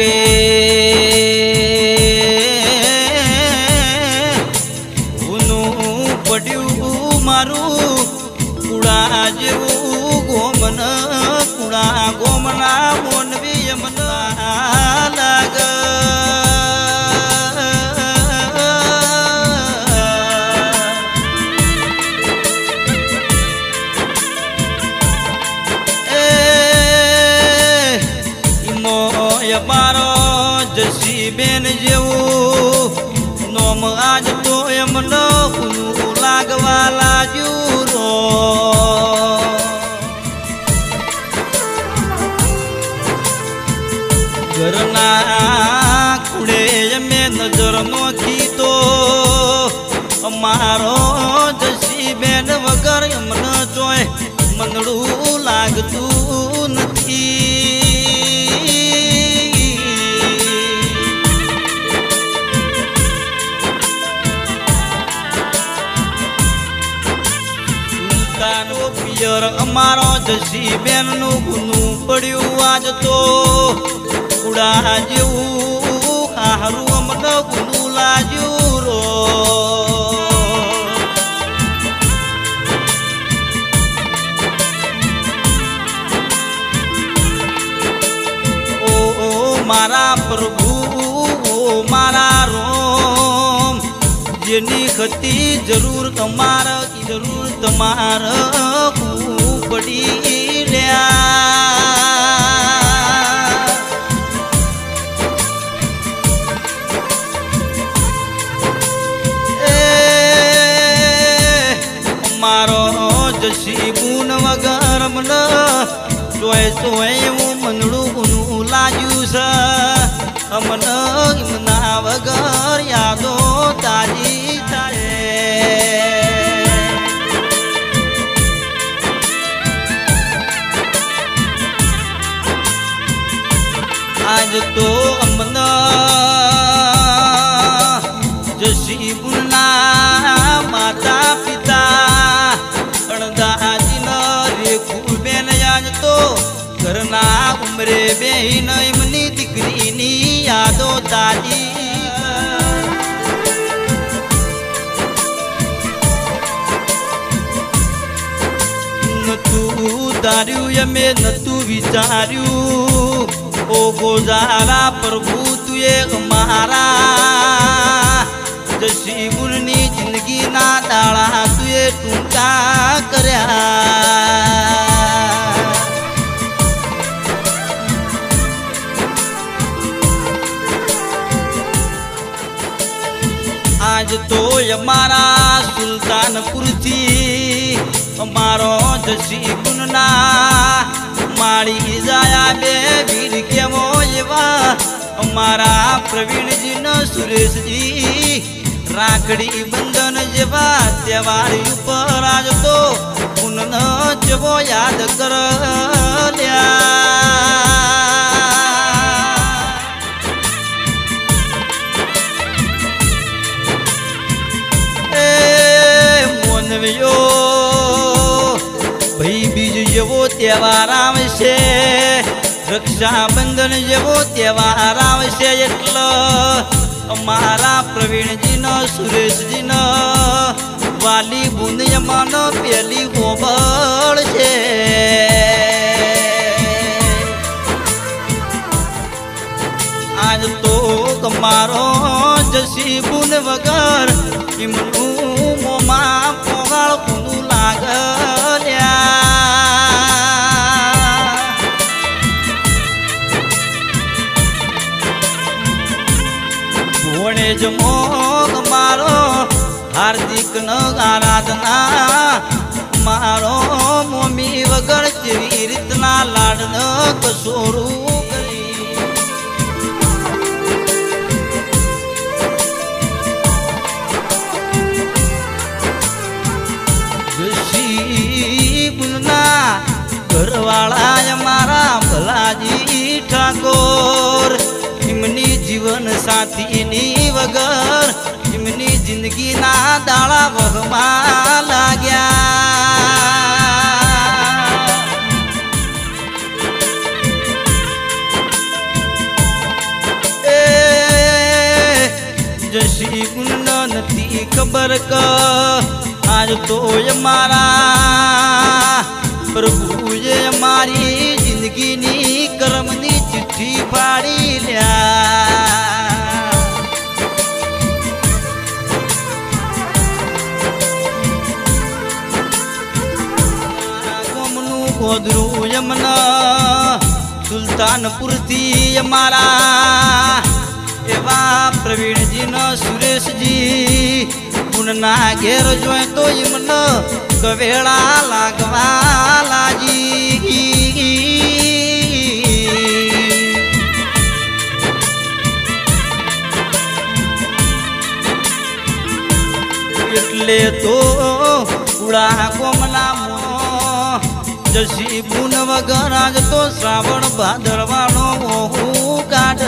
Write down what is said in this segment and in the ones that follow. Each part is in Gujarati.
કે ઊનું પડ્યું મારું મારો જસી બેન જેવું. નોમ આજ તો એમ નવું લાગવા લાગ્યું રો. ઘરના કુડે મેં નજર નોખી તો અમારો જસી બેન વગર એમને જોય. મંદડું લાગતું પડ્યું આજ તો કુડા જેવું, હારું અમને ગુનું લાગ્યું રો. મારા પ્રભુ મારા રોમ, જેની ખતી જરૂર તમાર જરૂર તમાર, હું પડી જસી ગુણ વગર મન સોય ચોય એવું મનડું ગુનું લાગ્યું છે. અમન વગર યાદો તાજી તારે આજ તો બેન એમની દીકરીની યાદો તાજી. નતું ધાર્યું એમે નતું વિચાર્યું. ઓ ગોજારા પ્રભુ તુએ મારા. ગુણની જિંદગીના દાળા તુએ ટૂંકા કર્યા. આજ તો અમારા સુલતાનપુરથી અમારો જસી ગુણના માળી જાયા બે વીર કેવો એવા અમારા પ્રવીણજીનો સુરેશજી, રાખડી બંધન જેવા તહેવાર ઉપર આજ તો પુનઃ જેવો યાદ કર એ તહેવાર આવશે. રક્ષાબંધન જેવો તહેવાર આવશે એટલો અમારા પ્રવીણજીનો, સુરેશજીનો, વાલી બુંદયમાનો પેલી ગોબળ છે. આજ તો તમારો જસી બુન વગર એમનું મોમાં પોગાળ કુંદું લાગલ્યા ભોણે જ મોગ મારો. હાર્દિક ન આરાધના મારો. મમ્મી વગર જેવી રીતના લાડ ન કસોરું મારા વહમાં લાગ્યા. એ જશી ગુંડો નથી ખબર ક, આજ તોય મારા પ્રભુએ મારી જિંદગીની ગોદરું યમના સુલતાનપુરથી અમારા. એવા પ્રવીણજીનો સુરેશજી ગુણના ઘેર જોઈ તો એમને કવેળા લાગવા લાજી એટલે તો ઉડા કોમલા મો જસી બુન વગર આજ તો શ્રાવણ ભાદરવાનો હું કાઢ.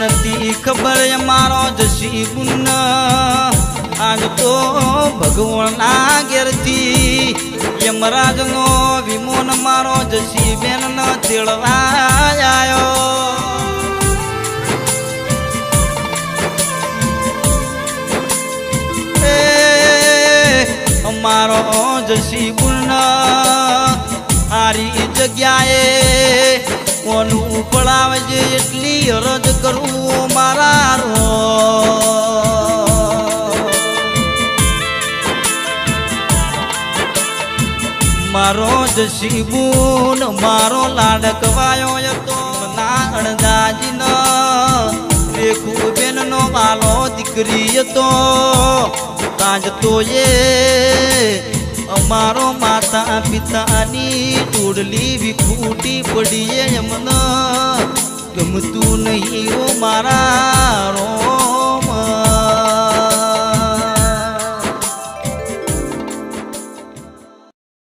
નથી ખબર મારો જસી બુન આજ તો ભગવાનના ઘેરથી યમરાજનો વિમોન મારો જસી બેન તેડવા જસી બુન હારી જગ્યાએ કોનું પડાવજે એટલી અરજ કરું મારા મારો જશી બુન, મારો લાડકવાયો હતો. ના અણદાજીનો બેન બેનનો વાલો દીકરી હતો. તાજ તો એ અમારો માતા પિતાની ટોડલી વિખૂટી પડીએ એમના. ગમતું નહીં ઓ મારા